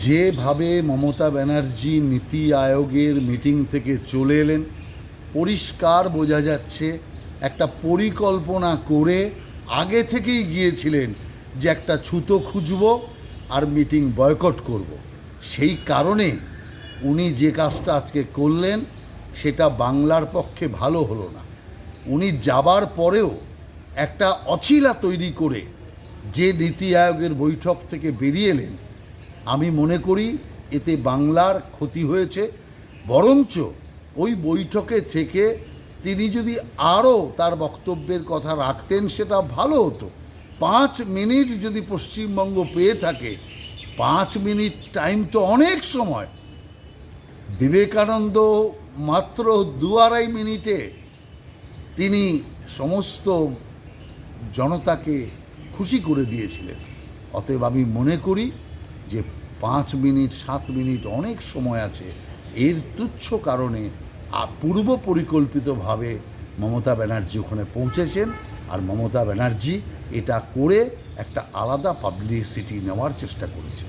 যেভাবে মমতা ব্যানার্জি নীতি আয়োগের মিটিং থেকে চলে এলেন, পরিষ্কার বোঝা যাচ্ছে একটা পরিকল্পনা করে আগে থেকেই গিয়েছিলেন যে একটা ছুতো খুঁজব আর মিটিং বয়কট করব। সেই কারণে উনি যে কাজটা আজকে করলেন, সেটা বাংলার পক্ষে ভালো হলো না উনি যাবার পরেও একটা অছিলা তৈরি করে যে নীতি আয়োগের বৈঠক থেকে বেরিয়ে এলেন আমি মনে করি এতে বাংলার ক্ষতি হয়েছে। বরঞ্চ ওই বৈঠকে থেকে তিনি যদি আরও তার বক্তব্যের কথা রাখতেন, সেটা ভালো হতো। পাঁচ মিনিট যদি পশ্চিমবঙ্গ পেয়ে থাকে, পাঁচ মিনিট টাইম তো অনেক সময়। বিবেকানন্দ মাত্র দু আড়াই মিনিটে তিনি সমস্ত জনতাকে খুশি করে দিয়েছিলেন। অতএব আমি মনে করি যে পাঁচ মিনিট, সাত মিনিট অনেক সময় আছে, এর তুচ্ছ কারণে পূর্ব পরিকল্পিতভাবে মমতা ব্যানার্জি ওখানে পৌঁছেছেন। আর মমতা ব্যানার্জি এটা করে একটা আলাদা পাবলিসিটি নেওয়ার চেষ্টা করেছেন।